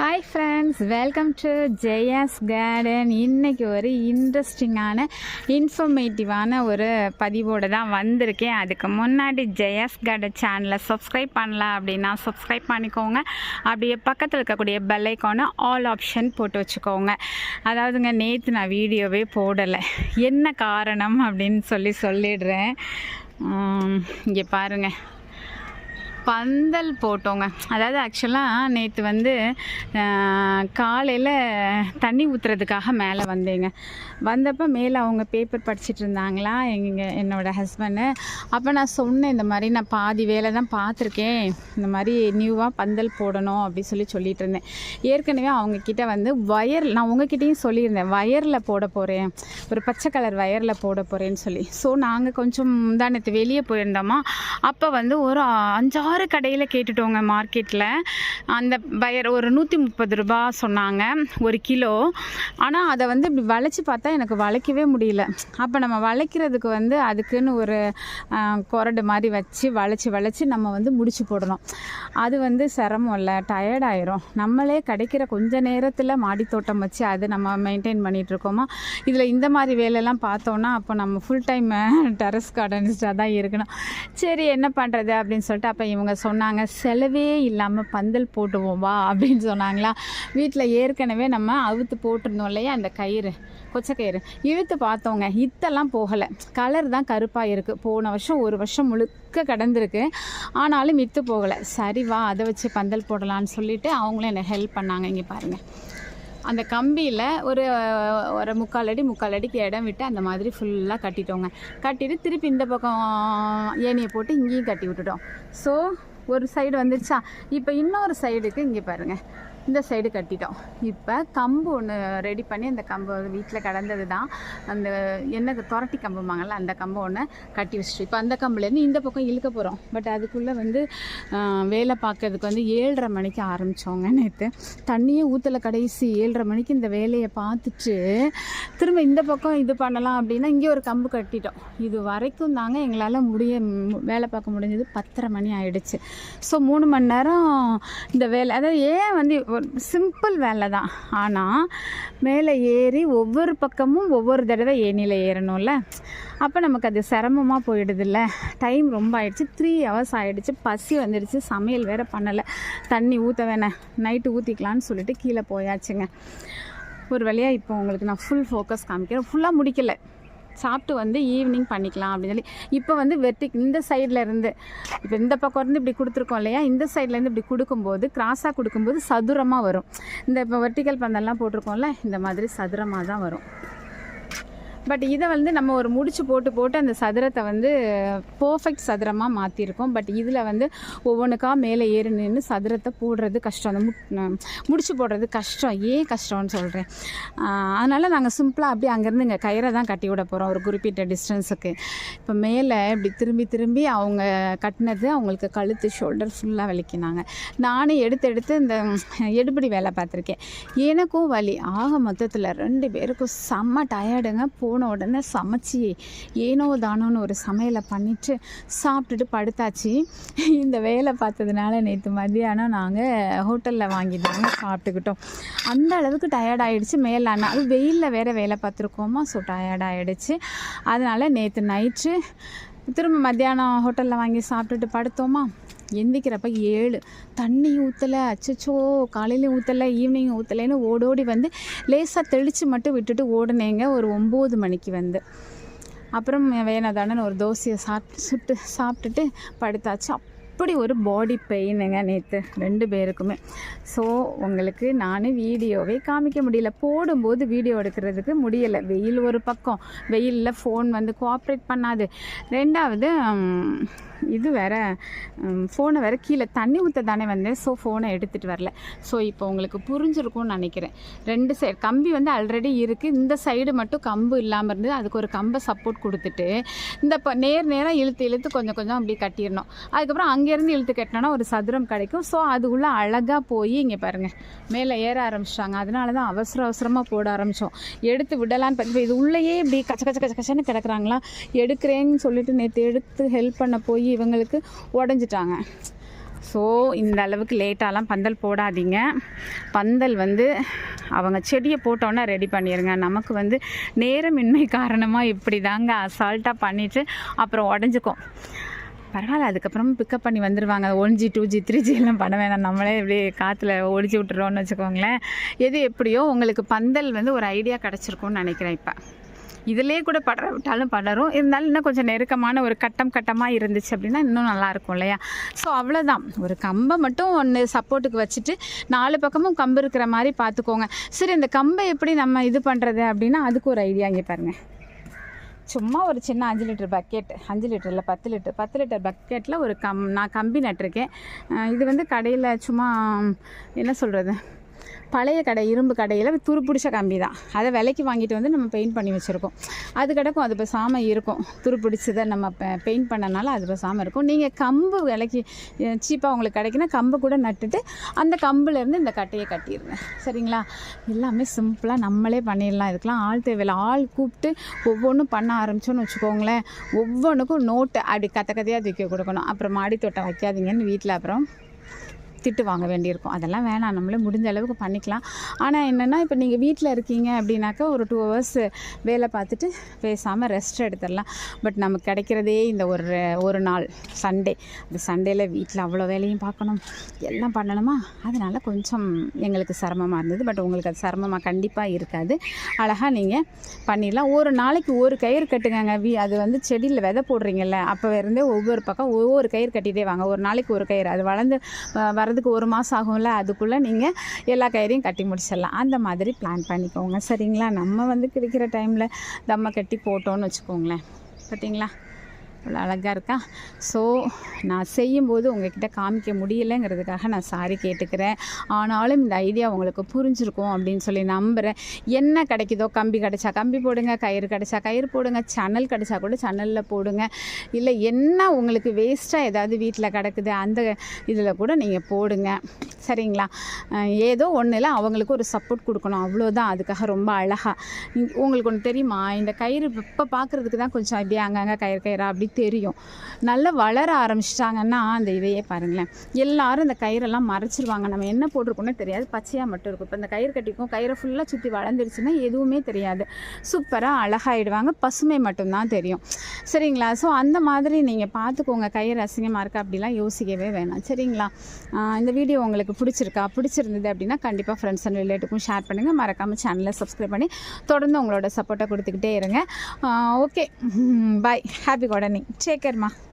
Hi friends welcome to Jaya's garden இன்னைக்கு ஒரு இன்ட்ரெஸ்டிங்கான இன்ஃபர்மேட்டிவான ஒரு பதிவோடு தான் வந்திருக்கேன். அதுக்கு முன்னாடி ஜெயாஸ் கார்டன் சேனலை சப்ஸ்கிரைப் பண்ணலாம் அப்படின்னா சப்ஸ்கிரைப் பண்ணிக்கோங்க. அப்படியே பக்கத்தில் இருக்கக்கூடிய பெல் ஐக்கானை ஆல் ஆப்ஷன் போட்டு வச்சுக்கோங்க. அதாவதுங்க நேற்று நான் வீடியோவே போடலை. என்ன காரணம் அப்படின்னு சொல்லி சொல்லிடுறேன். இங்கே பாருங்கள் பந்தல் போட்டோங்க. அதாவது ஆக்சுவலாக நேற்று வந்து காலையில் தண்ணி ஊற்றுறதுக்காக மேலே வந்தேங்க. வந்தப்போ மேலே அவங்க பேப்பர் படிச்சுட்டு இருந்தாங்களா எங்கள் என்னோடய ஹஸ்பண்டு அப்போ நான் சொன்னேன் இந்த மாதிரி நான் பாதி வேலை தான் பார்த்துருக்கேன். இந்த மாதிரி நியூவாக பந்தல் போடணும் அப்படின்னு சொல்லி சொல்லிட்டு இருந்தேன். ஏற்கனவே அவங்கக்கிட்ட வந்து ஒயர் நான் உங்ககிட்டயும் சொல்லியிருந்தேன் வயரில் போட போகிறேன் ஒரு பச்சை கலர் வயரில் போட போகிறேன்னு சொல்லி. ஸோ நாங்கள் கொஞ்சம் முந்தானத்து வெளியே போயிருந்தோமா அப்போ வந்து ஒரு அஞ்சாறு கடையில் கேட்டுட்டோங்க மார்க்கெட்டில் அந்த பயர் ஒரு நூற்றி முப்பது ரூபா சொன்னாங்க ஒரு கிலோ. ஆனால் அதை வந்து இப்படி வளைச்சி பார்த்தா எனக்கு வளைக்கவே முடியல. அப்போ நம்ம வளைக்கிறதுக்கு வந்து அதுக்குன்னு ஒரு கொரடு மாதிரி வச்சு வளைச்சி வளைச்சி நம்ம வந்து முடிச்சு போடணும். அது வந்து சிரமம் இல்லை டயர்டாயிரும் நம்மளே கிடைக்கிற கொஞ்ச நேரத்தில் மாடித்தோட்டம் வச்சு அது நம்ம மெயின்டைன் பண்ணிகிட்ருக்கோமா இதில் இந்த மாதிரி வேலையெல்லாம் பார்த்தோன்னா அப்போ நம்ம ஃபுல் டைம் டெரஸ் கார்டனிஸ்டாக தான் இருக்கணும். சரி என்ன பண்ணுறது அப்படின்னு சொல்லிட்டு அப்போ இவங்க சொன்னாங்க செலவே இல்லாமல் பந்தல் போட்டுவோம் வா அப்படின்னு சொன்னாங்களா? வீட்டில் ஏற்கனவே நம்ம அவுத்து போட்டிருந்தோம் இல்லையா அந்த கயிறு கொச்சக்கயிறு இழுத்து பார்த்தோங்க இத்தெல்லாம் போகலை. கலர் தான் கருப்பாக இருக்குது போன வருஷம் ஒரு வருஷம் முழுக்க கடந்திருக்கு. ஆனாலும் இத்து போகலை. சரி வா அதை வச்சு பந்தல் போடலான்னு சொல்லிட்டு அவங்களும் என்னை ஹெல்ப் பண்ணாங்க. இங்கே பாருங்கள் அந்த கம்பியில் ஒரு ஒரு முக்கால் அடி முக்கால் அடிக்கு இடம் விட்டு அந்த மாதிரி ஃபுல்லாக கட்டிட்டோங்க. கட்டிட்டு திருப்பி இந்த பக்கம் ஏணியை போட்டு இங்கேயும் கட்டி விட்டுட்டோம். ஸோ ஒரு சைடு வந்துருச்சா? இப்போ இன்னொரு சைடுக்கு இங்கே பாருங்கள் இந்த சைடு கட்டிட்டோம். இப்போ கம்பு ஒன்று ரெடி பண்ணி அந்த கம்பு வீட்டில் கிடந்தது தான் அந்த என்ன துரட்டி கம்புமாங்கல்ல அந்த கம்பு ஒன்று கட்டி வச்சுட்டு இப்போ அந்த கம்புலேருந்து இந்த பக்கம் இழுக்க போகிறோம் பட் அதுக்குள்ளே வந்து வேலை பார்க்கறதுக்கு வந்து ஏழரை மணிக்கு ஆரம்பித்தோங்க நேற்று தண்ணியே ஊற்றல கடைசி ஏழரை மணிக்கு இந்த வேலையை பார்த்துட்டு திரும்ப இந்த பக்கம் இது பண்ணலாம் அப்படின்னா இங்கே ஒரு கம்பு கட்டிட்டோம். இது வரைக்கும் தாங்க எங்களால் முடிய மு- வேலை பார்க்க முடிஞ்சது பத்தரை மணி ஆகிடுச்சு ஸோ மூணு மணி நேரம் இந்த வேலை அதாவது ஏன் வந்து ஒரு சிம்பிள் வேலை தான். ஆனால் மேலே ஏறி ஒவ்வொரு பக்கமும் ஒவ்வொரு தடவை ஏணியில் ஏறணும்ல. அப்போ நமக்கு அது சிரமமாக போயிடுதுல்ல. டைம் ரொம்ப ஆயிடுச்சு. த்ரீ ஹவர்ஸ் ஆகிடுச்சு பசி வந்துடுச்சு சமையல் வேறு பண்ணலை. தண்ணி ஊற்ற வேணாம். நைட்டு ஊற்றிக்கலான்னு சொல்லிட்டு கீழே போயாச்சுங்க. ஒரு வழியாக இப்போ உங்களுக்கு நான் ஃபுல் ஃபோக்கஸ் காமிக்கிறேன். ஃபுல்லாக முடிக்கலை. சாப்பிட்டு வந்து ஈவினிங் பண்ணிக்கலாம் அப்படின்னு சொல்லி. இப்போ வந்து வெர்டிக் இந்த சைடில் இருந்து இப்போ இந்த பக்கம் இருந்து இப்படி கொடுத்துருக்கோம் இல்லையா? இந்த சைட்லேருந்து இப்படி கொடுக்கும்போது கிராஸாக கொடுக்கும்போது சதுரமாக வரும். இந்த இப்போ வெர்டிக்கல் பந்தெல்லாம் போட்டிருக்கோம்ல இந்த மாதிரி சதுரமாக தான் வரும். பட் இதை வந்து நம்ம ஒரு முடிச்சு போட்டு போட்டு அந்த சதுரத்தை வந்து பர்ஃபெக்ட் சதுரமாக மாற்றிருக்கோம் பட் இதில் வந்து ஒவ்வொன்றுக்கா மேலே ஏறி நின்று சதுரத்தை போடுறது கஷ்டம். அந்த முட் முடிச்சு போடுறது கஷ்டம். ஏன் கஷ்டம்னு சொல்கிறேன் அதனால் நாங்கள் சிம்பிளாக அப்படியே அங்கேருந்து இங்கே கயிறை தான் கட்டி விட போகிறோம் ஒரு குறிப்பிட்ட டிஸ்டன்ஸுக்கு இப்போ மேலே இப்படி திரும்பி திரும்பி அவங்க கட்டினது அவங்களுக்கு கழுத்து ஷோல்டர் ஃபுல்லாக வலிக்கினாங்க. நானும் எடுத்து எடுத்து இந்த எடுபடி வேலை பார்த்துருக்கேன். எனக்கும் வலி. ஆக மொத்தத்தில் ரெண்டு பேருக்கும் செம்ம டயர்டுங்க போ போன உடனே சமைச்சி ஏனோ தானோன்னு ஒரு சமையலை பண்ணிவிட்டு சாப்பிட்டுட்டு படுத்தாச்சு. இந்த வேலை பார்த்ததுனால நேற்று மதியானம் நாங்கள் ஹோட்டலில் வாங்கி தாங்க சாப்பிட்டுக்கிட்டோம். அந்த அளவுக்கு டயர்ட் ஆயிடுச்சு. மேலே அது வெயிலில் வேறு வேலை பார்த்துருக்கோமா ஸோ டயர்ட் ஆயிடுச்சு. அதனால் நேற்று நைட்டு திரும்ப மத்தியானம் ஹோட்டலில் வாங்கி சாப்பிட்டுட்டு படுத்தோமா? எந்திக்கிறப்ப ஏழு. தண்ணி ஊற்றலை அச்சச்சோ காலையிலையும் ஊற்றலை ஈவினிங் ஊற்றலைன்னு ஓடோடி வந்து லேசாக தெளித்து மட்டும் விட்டுட்டு ஓடுனேங்க. ஒரு ஒம்பது மணிக்கு வந்து. அப்புறம் வேணாதானன்னு ஒரு தோசையை சாப்பிட்டு சுட்டு சாப்பிட்டுட்டு படுத்தாச்சு. அப்படி ஒரு பாடி பெயினுங்க நேற்று ரெண்டு பேருக்குமே. ஸோ உங்களுக்கு நான் வீடியோவே காமிக்க முடியல. போடும்போது வீடியோ எடுக்கிறதுக்கு முடியலை. வெயில் ஒரு பக்கம். வெயிலில் ஃபோன் வந்து கோஆப்ரேட் பண்ணாது. ரெண்டாவது இது வேற ஃபோனை வேறு கீழே தண்ணி ஊற்ற தானே வந்தேன். ஸோ ஃபோனை எடுத்துகிட்டு வரல. ஸோ இப்போ உங்களுக்கு புரிஞ்சிருக்கும்னு நினைக்கிறேன். ரெண்டு சைடு கம்பி வந்து ஆல்ரெடி இருக்குது இந்த சைடு மட்டும் கம்பு இல்லாமல் இருந்து அதுக்கு ஒரு கம்பை சப்போர்ட் கொடுத்துட்டு இந்த ப நேர் நேராக இழுத்து இழுத்து கொஞ்சம் கொஞ்சம் அப்படி கட்டிடணும். அதுக்கப்புறம் அங்கேருந்து இழுத்து கட்டினோன்னா ஒரு சதுரம் கிடைக்கும். ஸோ அது அழகாக போய் இங்கே பாருங்கள் மேலே ஏற ஆரம்பிச்சிட்டாங்க. அதனால தான் அவசர அவசரமாக போட ஆரம்பித்தோம் எடுத்து விடலான்னு பார்த்து இது உள்ளேயே இப்படி கச்ச கச்ச கச்ச கச்சன்னு கிடக்குறாங்களா? எடுக்கிறேன்னு சொல்லிட்டு நேற்று எடுத்து ஹெல்ப் பண்ண போய் இவங்களுக்கு உடஞ்சிட்டாங்க. ஸோ இந்த அளவுக்கு லேட்டாலாம் பந்தல் போடாதீங்க. பந்தல் வந்து அவங்க செடியை போட்டோன்னே ரெடி பண்ணிடுங்க நமக்கு வந்து நேரமின்மை காரணமாக இப்படி தாங்க அசால்ட்டாக பண்ணிவிட்டு அப்புறம் உடஞ்சிக்கும். பரவாயில்ல அதுக்கப்புறம் பிக்கப் பண்ணி வந்துடுவாங்க one G two G three G எல்லாம் பண்ண வேணாம். நம்மளே இப்படி காற்றுல ஒழிச்சு விட்டுறோன்னு வச்சுக்கோங்களேன். எது எப்படியோ உங்களுக்கு பந்தல் வந்து ஒரு ஐடியா கிடச்சிருக்கும்னு நினைக்கிறேன் இப்போ. இதிலே கூட படர விட்டாலும் படரும். இருந்தாலும் இன்னும் கொஞ்சம் நெருக்கமான ஒரு கட்டம் கட்டமாக இருந்துச்சு அப்படின்னா இன்னும் நல்லாயிருக்கும் இல்லையா? ஸோ அவ்வளோதான் ஒரு கம்பை மட்டும் ஒன்று சப்போர்ட்டுக்கு வச்சுட்டு நாலு பக்கமும் கம்பு இருக்கிற மாதிரி பார்த்துக்கோங்க. சரி இந்த கம்பை எப்படி நம்ம இது பண்ணுறது அப்படின்னா அதுக்கு ஒரு ஐடியா இங்கே பாருங்கள் சும்மா ஒரு சின்ன அஞ்சு லிட்டர் பக்கெட் அஞ்சு லிட்டரில் பத்து லிட்டர் பத்து லிட்டர் பக்கெட்டில் ஒரு கம் நான் கம்பி நட்டிருக்கேன். இது வந்து கடையில் சும்மா என்ன சொல்கிறது பழைய கடை இரும்பு கடையில் துரு பிடிச்ச கம்பி தான். அதை விலைக்கு வாங்கிட்டு வந்து நம்ம பெயிண்ட் பண்ணி வச்சுருக்கோம். அது கிடக்கும் அது பேசாமல் இருக்கும். துரு பிடிச்சதை நம்ம பெயிண்ட் பண்ணனால அது பேசாமல் இருக்கும். நீங்கள் கம்பு விலைக்கு சீப்பாக உங்களுக்கு கிடைக்குன்னா கம்பு கூட நட்டுட்டு அந்த கம்புலேருந்து இந்த கட்டையை கட்டிடுங்க சரிங்களா? எல்லாமே சிம்பிளாக நம்மளே பண்ணிடலாம். இதுக்கெலாம் ஆள் தேவையில்லை. ஆள் கூப்பிட்டு ஒவ்வொன்றும் பண்ண ஆரம்பிச்சோன்னு வச்சுக்கோங்களேன். ஒவ்வொன்றுக்கும் நோட்டு அப்படி கத்த கதையாக தூக்கி கொடுக்கணும். அப்புறம் மாடி தோட்டம் வைக்காதீங்கன்னு வீட்டில் அப்புறம் திட்டு வாங்க வேண்டியிருக்கும். அதெல்லாம் வேணாம். நம்மளே முடிஞ்ச அளவுக்கு பண்ணிக்கலாம். ஆனால் என்னென்னா இப்போ நீங்கள் வீட்டில் இருக்கீங்க அப்படின்னாக்கா ஒரு டூ ஹவர்ஸ் வேலை பார்த்துட்டு பேசாமல் ரெஸ்ட் எடுத்துடலாம். பட் நமக்கு கிடைக்கிறதே இந்த ஒரு ஒரு நாள் சண்டே அந்த சண்டேயில் வீட்டில் அவ்வளோ வேலையும் பார்க்கணும். எல்லாம் பண்ணணுமா? அதனால் கொஞ்சம் எங்களுக்கு சிரமமாக இருந்தது. பட் உங்களுக்கு அது சிரமமாக கண்டிப்பாக இருக்காது. அழகாக நீங்கள் பண்ணிடலாம். ஒரு நாளைக்கு ஒரு கயிறு கட்டுங்க வீ அது வந்து செடியில் விதை போடுறீங்கல்ல அப்போ இருந்தே ஒவ்வொரு பக்கம் ஒவ்வொரு கயிறு கட்டிகிட்டே வாங்க. ஒரு நாளைக்கு ஒரு கயிறு. அது வளர்ந்து வர வரதுக்கு ஒரு மாதம் ஆகும்ல அதுக்குள்ளே நீங்கள் எல்லா கயிறையும் கட்டி முடிச்சிடலாம். அந்த மாதிரி பிளான் பண்ணிக்கோங்க. சரிங்களா? நம்ம வந்து கிடைக்கிற டைமில் தம்மை கட்டி போட்டோன்னு வச்சுக்கோங்களேன். பார்த்தீங்களா? அவ்வளோ அழகாக இருக்கா? ஸோ நான் செய்யும்போது உங்ககிட்ட காமிக்க முடியலைங்கிறதுக்காக நான் சாரி கேட்டுக்கிறேன். ஆனாலும் இந்த ஐடியா உங்களுக்கு புரிஞ்சிருக்கும் அப்படின்னு சொல்லி நம்புகிறேன் என்ன கிடைக்குதோ கம்பி கிடைச்சா கம்பி போடுங்க கயிறு கிடைச்சா கயிறு போடுங்க சன்னல் கிடைச்சா கூட சன்னலில் போடுங்க. இல்லை என்ன உங்களுக்கு வேஸ்ட்டாக ஏதாவது வீட்டில் கிடக்குது அந்த இதில் கூட நீங்கள் போடுங்க. சரிங்களா? ஏதோ ஒன்றில் அவங்களுக்கு ஒரு சப்போர்ட் கொடுக்கணும். அவ்வளோதான் அதுக்காக ரொம்ப அழகாக உங்களுக்கு ஒன்று தெரியுமா? இந்த கயிறு இப்போ பார்க்குறதுக்கு தான் கொஞ்சம் அப்படியே அங்கங்கே கயிறு கயிறாக அப்படி தெரியும். நல்லா வளர ஆரம்பிச்சிட்டாங்கன்னா அந்த இதையே பாருங்களேன். எல்லாரும் இந்த கயிறெல்லாம் மறைச்சிருவாங்க. நம்ம என்ன போட்டிருக்கோன்னே தெரியாது. பச்சையாக மட்டும் இருக்கும். இப்போ இந்த கயிறு கட்டிக்கும். கயிறை ஃபுல்லாக சுற்றி வளர்ந்துருச்சுன்னா எதுவுமே தெரியாது. சூப்பராக அழகாயிடுவாங்க. பசுமை மட்டும்தான் தெரியும். சரிங்களா? ஸோ அந்த மாதிரி நீங்கள் பார்த்துக்கோங்க. கயிறு அசிங்கமாக இருக்கா அப்படிலாம் யோசிக்கவே வேணாம். சரிங்களா? இந்த வீடியோ உங்களுக்கு பிடிச்சிருக்கா? பிடிச்சிருந்தது அப்படின்னா கண்டிப்பாக ஃப்ரெண்ட்ஸ் அண்ட் ரிலேட்டிவ்க்கும் ஷேர் பண்ணுங்கள் மறக்காமல் சேனலை சப்ஸ்கிரைப் பண்ணி தொடர்ந்து உங்களோட சப்போர்ட்டை கொடுத்துக்கிட்டே இருங்க. Okay bye happy gardening take கேர்மா